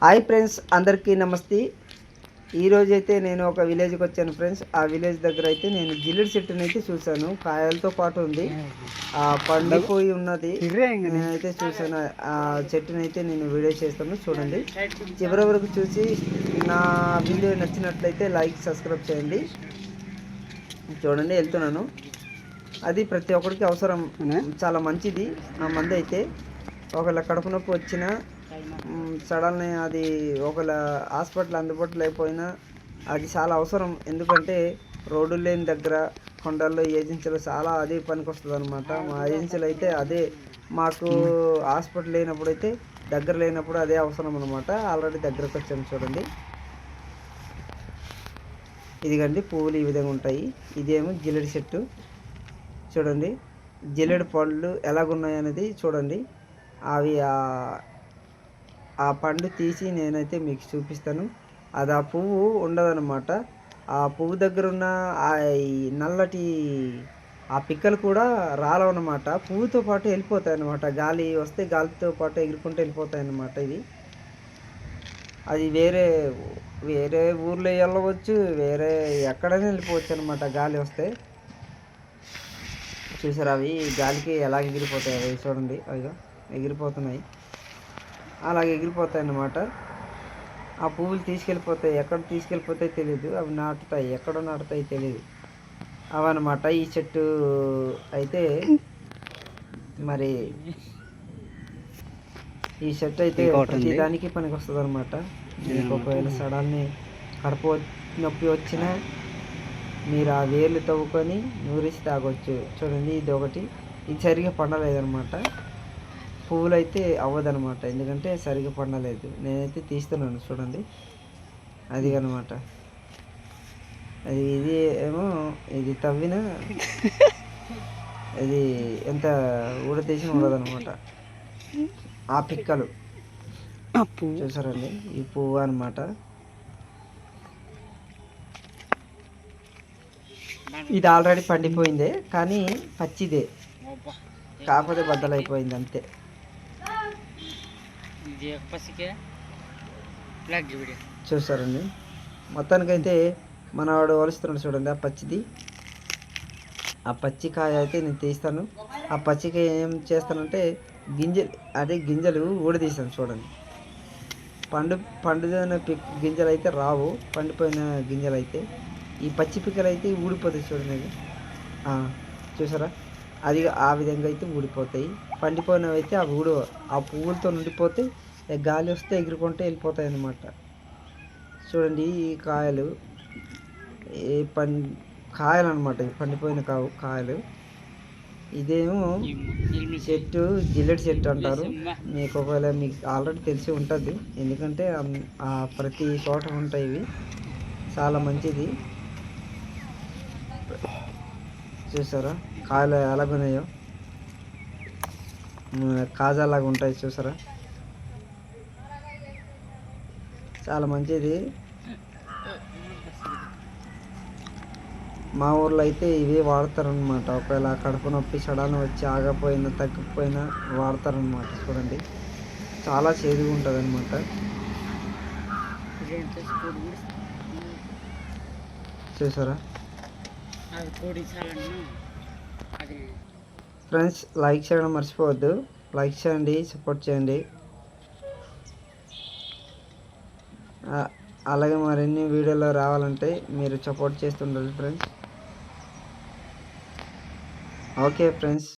Hi friends అందరికీ నమస్తే. ఈరోజు అయితే నేను ఒక విలేజ్కి వచ్చాను ఫ్రెండ్స్. ఆ విలేజ్ దగ్గర అయితే నేను జిల్లుడు చెట్టుని అయితే చూశాను. కాయలతో పాటు ఉంది. ఆ పండిపోయి ఉన్నది. నేనైతే చూసాను ఆ చెట్టుని అయితే నేను వీడియో చేస్తాను. చూడండి. చివరి వరకు చూసి నా వీడియో నచ్చినట్లయితే లైక్ సబ్స్క్రైబ్ చేయండి. చూడండి వెళ్తున్నాను. అది ప్రతి ఒక్కరికి అవసరం. చాలా మంచిది. ఆ మంది అయితే ఒకవేళ కడుపు నొప్పి వచ్చినా సడన్ అది ఒకవేళ హాస్పిటల్ అందుబాటులో లేకపోయినా అది చాలా అవసరం. ఎందుకంటే రోడ్డు లేని దగ్గర కొండల్లో ఏజెన్సీలో చాలా అదే పనికి వస్తుంది అనమాట మా ఏజెన్సీలో అయితే అదే మాకు హాస్పిటల్ లేనప్పుడు అయితే దగ్గర లేనప్పుడు అదే అవసరం అనమాట ఆల్రెడీ దగ్గరకు వచ్చాము చూడండి. ఇదిగండి పువ్వులు ఈ విధంగా ఉంటాయి. ఇదేమో జిల్లెడి చెట్టు. చూడండి. జిల్లెడి పళ్ళు ఎలాగున్నాయి అనేది చూడండి. అవి ఆ- పండు తీసి నేనైతే మీకు చూపిస్తాను. అది ఆ పువ్వు ఉండదన్నమాట. ఆ పువ్వు దగ్గర ఉన్న ఆ ఈ నల్లటి ఆ పిక్కలు కూడా రాలవన్నమాట. పువ్వుతో పాటు వెళ్ళిపోతాయి అన్నమాట గాలి వస్తే గాలితో పాటు ఎగురుకుంటూ వెళ్ళిపోతాయి అన్నమాట ఇది అది వేరే వేరే ఊర్లో వెళ్ళవచ్చు వేరే ఎక్కడైనా వెళ్ళిపోవచ్చు అనమాట గాలి వస్తే. చూసారు అవి? గాలికి ఎలా ఎగిరిపోతాయి అవి చూడండి. అవి ఎగిరిపోతున్నాయి. అలాగే ఎగిరిపోతాయి అన్నమాట ఆ పువ్వులు తీసుకెళ్ళిపోతాయి ఎక్కడ తీసుకెళ్ళిపోతాయి తెలియదు అవి నాటుతాయి ఎక్కడ నాటుతాయి తెలియదు అవన్నమాట ఈ చెట్టు అయితే మరి ఈ చెట్టు అయితే దానికి పనికి వస్తుంది అనమాట మీకు ఒకవేళ సడన్ని కడుపు నొప్పి వచ్చినా మీరు ఆ వేర్లు తవ్వుకొని నూరిసి తాగొచ్చు. చూడండి ఇది ఒకటి ఇది సరిగా పండలేదన్నమాట. పువ్వులు అయితే అవ్వదనమాట ఎందుకంటే సరిగా పండలేదు. నేనైతే తీస్తున్నాను చూడండి. అది అనమాట అది ఇది ఏమో ఇది తవ్విన ఇది ఎంత ఊడతీసిన ఉండదన్నమాట. ఆ పిక్కలు. చూసారండి? ఈ పువ్వు అనమాట ఇది ఆల్రెడీ పండిపోయిందే కానీ పచ్చిదే. కాకపోతే బద్దలైపోయింది అంతే. చూసారండి మొత్తానికైతే మనవాడు వలుస్తున్నాడు చూడండి ఆ పచ్చిది. ఆ పచ్చికాయ అయితే నేను తీస్తాను. ఆ పచ్చికాయ ఏం చేస్తానంటే గింజలు అదే గింజలు ఊడదీస్తాను చూడండి. పండు పండుదైన పిక్ గింజలు అయితే రావు పండిపోయిన గింజలు అయితే ఈ పచ్చి పిక్కలు అయితే ఊడిపోతాయి చూడండి. చూసారా? అది ఆ విధంగా అయితే ఊడిపోతాయి. పండిపోయినవి అయితే ఆ ఊడు ఆ పువ్వులతో ఉండిపోతే గాలి వస్తే ఎగురుకుంటే వెళ్ళిపోతాయి అన్నమాట. చూడండి ఈ కాయలు ఏ పం కాయలు అనమాట పండిపోయిన కావు కాయలు. ఇదేమో చెట్టు జిల్లెడ్ చెట్టు అంటారు. మీకు ఒకవేళ మీకు ఆల్రెడీ తెలిసి ఉంటుంది. ఎందుకంటే ఆ ప్రతి చోట ఉంటాయి ఇవి. చాలా మంచిది. చూసారా? కాయలు ఎలాగున్నాయో కాజాలాగా ఉంటాయి చూసారా? చాలా మంచిది. మా ఊర్లో అయితే ఇవే వాడతారనమాట ఒకవేళ కడుపు నొప్పి సడన్ వచ్చి ఆగపోయినా తగ్గిపోయినా వాడతారనమాట చూడండి. చాలా చేదుగా ఉంటుంది అనమాట చూసారా? ఫ్రెండ్స్ లైక్ చేయడం మర్చిపోవద్దు. లైక్ చేయండి సపోర్ట్ చేయండి. అలాగే మరిన్ని వీడియోలు రావాలంటే మీరు సపోర్ట్ చేస్తుండాలి ఫ్రెండ్స్. Okay friends.